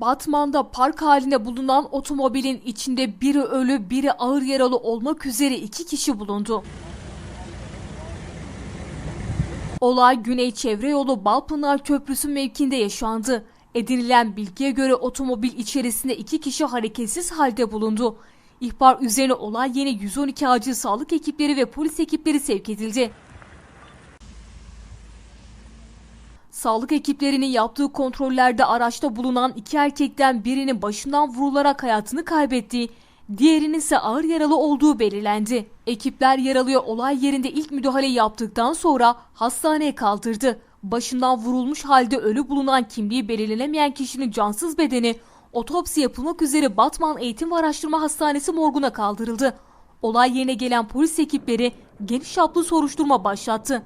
Batman'da park halinde bulunan otomobilin içinde biri ölü, biri ağır yaralı olmak üzere iki kişi bulundu. Olay Güney Çevre Yolu Balpınar Köprüsü mevkinde yaşandı. Edinilen bilgiye göre otomobil içerisinde iki kişi hareketsiz halde bulundu. İhbar üzerine olay yeni 112 acil sağlık ekipleri ve polis ekipleri sevk edildi. Sağlık ekiplerinin yaptığı kontrollerde araçta bulunan iki erkekten birinin başından vurularak hayatını kaybettiği, diğerinin ise ağır yaralı olduğu belirlendi. Ekipler yaralıya olay yerinde ilk müdahale yaptıktan sonra hastaneye kaldırdı. Başından vurulmuş halde ölü bulunan kimliği belirlenemeyen kişinin cansız bedeni otopsi yapılmak üzere Batman Eğitim ve Araştırma Hastanesi morguna kaldırıldı. Olay yerine gelen polis ekipleri geniş çaplı soruşturma başlattı.